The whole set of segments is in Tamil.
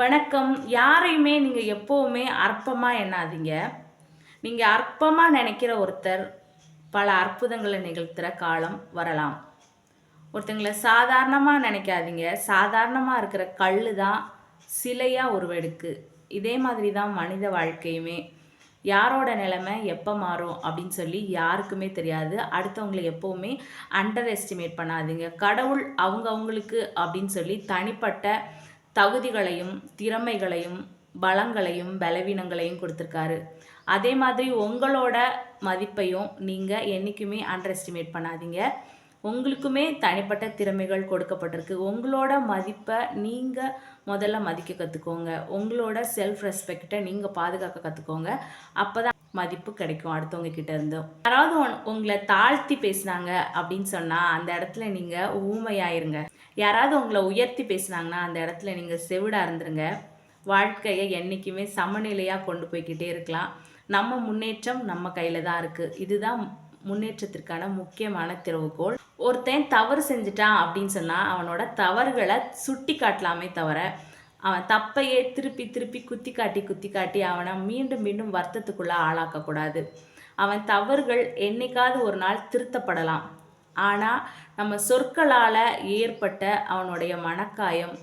வணக்கம். யாரையுமே நீங்கள் எப்போவுமே அற்பமாக எண்ணாதீங்க. நீங்கள் அற்பமாக நினைக்கிற ஒருத்தர் பல அற்புதங்களை நிகழ்த்துகிற காலம் வரலாம். ஒருத்தங்களை சாதாரணமாக நினைக்காதீங்க. சாதாரணமாக இருக்கிற கல் தான் சிலையாக உருவெடுக்கு இதே மாதிரி தான் மனித வாழ்க்கையுமே. யாரோட நிலைமை எப்போ மாறும் அப்படின்னு சொல்லி யாருக்குமே தெரியாது. அடுத்தவங்களை எப்போவுமே அண்டர் எஸ்டிமேட் பண்ணாதீங்க. கடவுள் அவங்க அவங்களுக்கு அப்படின்னு சொல்லி தனிப்பட்ட தகுதிகளையும் திறமைகளையும் பலங்களையும் பலவீனங்களையும் கொடுத்துருக்காரு. அதே மாதிரி உங்களோட மதிப்பையும் நீங்கள் என்றைக்குமே அண்டர் எஸ்டிமேட் பண்ணாதீங்க. உங்களுக்குமே தனிப்பட்ட திறமைகள் கொடுக்கப்பட்டிருக்கு. உங்களோட மதிப்பை நீங்கள் முதல்ல மதிக்க கற்றுக்கோங்க உங்களோட செல்ஃப் ரெஸ்பெக்டை நீங்கள் பாதுகாக்க கற்றுக்கோங்க அப்போ தான் மதிப்பு கிடைக்கும் அடுத்தவங்க கிட்ட இருந்தும். யாராவது உங்களை தாழ்த்தி பேசுனாங்க அப்படின்னு சொன்னால் அந்த இடத்துல நீங்கள் ஊமையாயிருங்க. யாராவது உங்களை உயர்த்தி பேசுனாங்கன்னா அந்த இடத்துல நீங்கள் செவிடா இருந்துருங்க. வாழ்க்கையை என்றைக்குமே சமநிலையாக கொண்டு போய்க்கிட்டே இருக்கலாம். நம்ம முன்னேற்றம் நம்ம கையில் தான் இருக்குது இதுதான் முன்னேற்றத்திற்கான முக்கியமான திறவுகோள். ஒருத்தன் தவறு செஞ்சுட்டான் அப்படின்னு சொன்னால் அவனோட தவறுகளை சுட்டி காட்டலாமே தவிர அவன் தப்பையே திருப்பி திருப்பி குத்தி காட்டி குத்தி காட்டி அவனை மீண்டும் மீண்டும் வருத்தத்துக்குள்ளே ஆளாக்கக்கூடாது. அவன் தவறுகள் என்னைக்காவது ஒரு நாள் திருத்தப்படலாம். ஆனால் நம்ம சொற்களால் ஏற்பட்ட அவனுடைய மனக்காயம்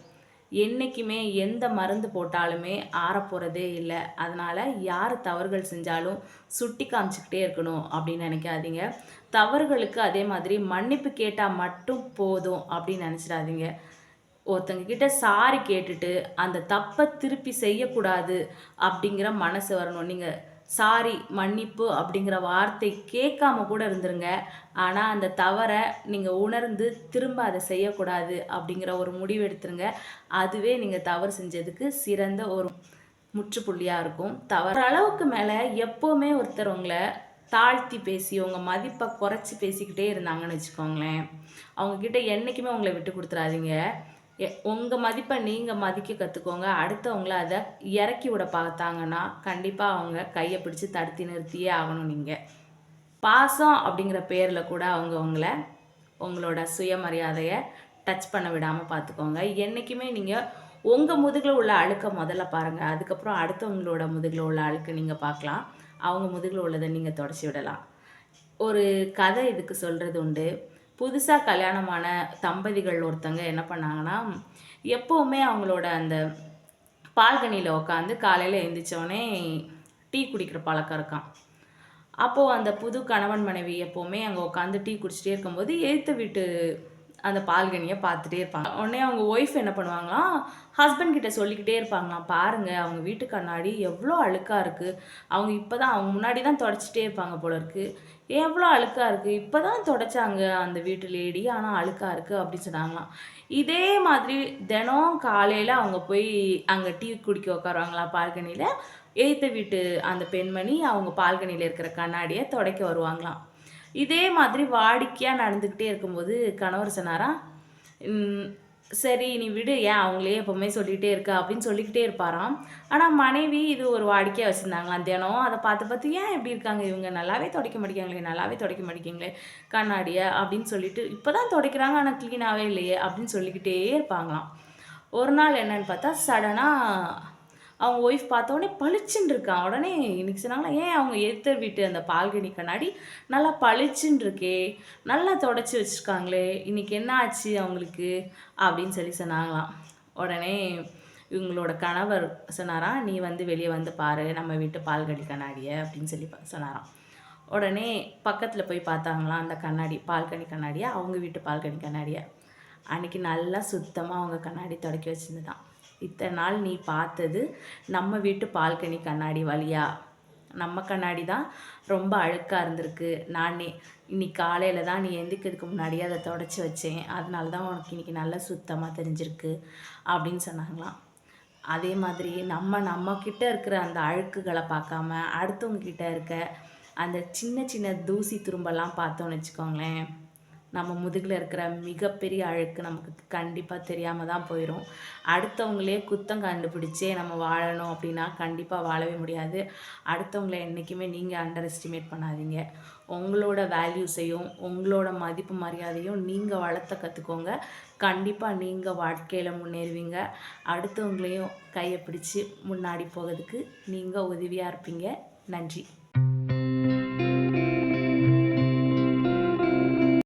என்றைக்குமே எந்த மருந்து போட்டாலுமே ஆறப்போகிறதே இல்லை. அதனால் யார் தவறுகள் செஞ்சாலும் சுட்டி காமிச்சிக்கிட்டே இருக்கணும் அப்படின்னு நினைக்காதீங்க. தவறுகளுக்கு அதே மாதிரி மன்னிப்பு கேட்டால் மட்டும் போதும் அப்படின்னு நினச்சிடாதீங்க. ஒருத்தங்க கிட்ட சாரி கேட்டுட்டு அந்த தப்பை திருப்பி செய்யக்கூடாது அப்படிங்கிற மனசு வரணும். நீங்கள் சாரி மன்னிப்பு அப்படிங்கிற வார்த்தை கேட்காம கூட இருந்துருங்க. ஆனால் அந்த தவறை நீங்கள் உணர்ந்து திரும்ப அதை செய்யக்கூடாது அப்படிங்கிற ஒரு முடிவு எடுத்துருங்க. அதுவே நீங்கள் தவறு செஞ்சதுக்கு சிறந்த ஒரு முற்றுப்புள்ளியாக இருக்கும். தவறு அளவுக்கு மேலே எப்போவுமே ஒருத்தர் உங்களை தாழ்த்தி பேசி உங்கள் மதிப்பை குறைச்சி பேசிக்கிட்டே இருந்தாங்கன்னு வச்சுக்கோங்களேன். அவங்கக்கிட்ட என்றைக்குமே உங்களை விட்டு கொடுத்துறாதீங்க. உங்கள் மதிப்பை நீங்கள் மதிக்க கற்றுக்கோங்க அடுத்தவங்கள அதை இறக்கி விட பார்த்தாங்கன்னா கண்டிப்பாக அவங்க கையை பிடிச்சி தடுத்து நிறுத்தியே ஆகணும் நீங்கள் பாசம் அப்படிங்கிற பேரில் கூட அவங்க உங்களை உங்களோட சுயமரியாதையை டச் பண்ண விடாமல் பார்த்துக்கோங்க. என்றைக்குமே நீங்கள் உங்கள் முதுகில் உள்ள அழுக்க முதல்ல பாருங்கள் அதுக்கப்புறம் அடுத்தவங்களோட முதுகில் உள்ள அழுக்க நீங்கள் பார்க்கலாம். அவங்க முதுகில் உள்ளதை நீங்கள் தொடச்சி விடலாம். ஒரு கதை இதுக்கு சொல்கிறது உண்டு. புதுசாக கல்யாணமான தம்பதிகள் ஒருத்தங்க என்ன பண்ணாங்கன்னா எப்போவுமே அவங்களோட அந்த பால்கனியில் உட்காந்து காலையில் எழுந்திரிச்சோடனே டீ குடிக்கிற பழக்கம் இருக்கான் அப்போது அந்த புது கணவன் மனைவி எப்போவுமே அங்கே உட்காந்து டீ குடிச்சிட்டே இருக்கும்போது எழுத்த வீட்டு அந்த பால்கனியை பார்த்துட்டே இருப்பாங்க. உடனே அவங்க ஒய்ஃப் என்ன பண்ணுவாங்களாம் ஹஸ்பண்ட் கிட்ட சொல்லிக்கிட்டே இருப்பாங்களாம் பாருங்க அவங்க வீட்டு கண்ணாடி எவ்வளோ அழுக்காக இருக்குது அவங்க இப்போ தான் அவங்க முன்னாடி தான் தொடச்சிட்டே இருப்பாங்க போல இருக்குது எவ்வளோ அழுக்காக இருக்குது இப்போ தான் தொடச்சாங்க அந்த வீட்டு லேடி ஆனால் அழுக்காக இருக்குது அப்படின்னு சொன்னாங்களாம். இதே மாதிரி தினம் காலையில் அவங்க போய் அங்கே டீ குடிக்க உட்காருவாங்களாம் பால்கனியில். எய்த்த வீட்டு அந்த பெண்மணி அவங்க பால்கனியில் இருக்கிற கண்ணாடியை துடைக்க வருவாங்களாம். இதே மாதிரி வாடிக்கையாக நடந்துக்கிட்டே இருக்கும்போது கணவர் சொன்னாரா சரி நீ விடு ஏன் அவங்களே எப்போவுமே சொல்லிகிட்டே இருக்கா? அப்படின்னு சொல்லிக்கிட்டே இருப்பாராம். ஆனால் மனைவி இது ஒரு வாடிக்கையாக வச்சுருந்தாங்களாம் தினம்? அதை பார்த்து பார்த்து ஏன் இப்படி இருக்காங்க? இவங்க நல்லாவே துடைக்க மாட்டேங்கிறாங்களே நல்லாவே துடைக்க மாட்டேங்கிறீங்களே கண்ணாடியை? அப்படின்னு சொல்லிட்டு இப்போ தான் துடைக்கிறாங்க ஆனால் க்ளீனாகவே இல்லையே அப்படின்னு சொல்லிக்கிட்டே இருப்பாங்களாம். ஒரு நாள் என்னன்னு பார்த்தா சடனாக அவங்க ஒய்ஃப் பார்த்தோன்னே பளிச்சுன்னு இருக்கான் உடனே இன்னைக்கு சொன்னாங்களா ஏன் அவங்க எதிர்த்தர் வீட்டு அந்த பால்கனி கண்ணாடி நல்லா பளிச்சுன்னு இருக்கே நல்லா தொடச்சி வச்சுருக்காங்களே இன்னைக்கு என்ன ஆச்சு அவங்களுக்கு? அப்படின்னு சொல்லி சொன்னாங்களாம். உடனே இவங்களோட கணவர் சொன்னாராம் நீ வந்து வெளியே வந்து பாரு நம்ம வீட்டு பால்கனி கண்ணாடியை அப்படின்னு சொல்லி சொன்னாராம். உடனே பக்கத்தில் போய் பார்த்தாங்களாம் அந்த கண்ணாடி பால்கனி கண்ணாடியை அவங்க வீட்டு பால்கனி கண்ணாடியை. அன்னைக்கு நல்லா சுத்தமாக அவங்க கண்ணாடி தொடக்கி வச்சுருந்துதான். இத்தனை நாள் நீ பார்த்தது நம்ம வீட்டு பால்கனி கண்ணாடி வழியா? நம்ம கண்ணாடி தான் ரொம்ப அழுக்காக இருந்திருக்கு. நானே இன்னைக்கு காலையில் தான் நீ எந்திக்கிறதுக்கு முன்னாடியே அதை தொடச்சி வச்சேன். அதனால தான் உனக்கு இன்றைக்கி நல்லா சுத்தமாக தெரிஞ்சிருக்கு அப்படின்னு சொன்னாங்களாம். அதே மாதிரி நம்ம நம்மக்கிட்ட இருக்கிற அந்த அழுக்குகளை பார்க்காம அடுத்தவங்கக்கிட்ட இருக்க அந்த சின்ன சின்ன தூசி துரும்பெல்லாம் பார்த்தோன்னு வச்சுக்கோங்களேன். நம்ம முதுகில் இருக்கிற மிகப்பெரிய அழுக்கு நமக்கு கண்டிப்பாக தெரியாமல் தான் போயிடும் அடுத்தவங்களே குத்தம் கண்டுபிடிச்சே நம்ம வாழணும் அப்படின்னா கண்டிப்பாக வாழவே முடியாது. அடுத்தவங்கள என்றைக்குமே நீங்கள் அண்டர் எஸ்டிமேட் பண்ணாதீங்க. உங்களோட வேல்யூஸையும் உங்களோட மதிப்பு மரியாதையும் நீங்கள் வளர்த்த கற்றுக்கோங்க கண்டிப்பாக நீங்கள் வாழ்க்கையில் முன்னேறுவீங்க. அடுத்தவங்களையும் கையை பிடிச்சி முன்னாடி போகிறதுக்கு நீங்கள் உதவியாக இருப்பீங்க. நன்றி.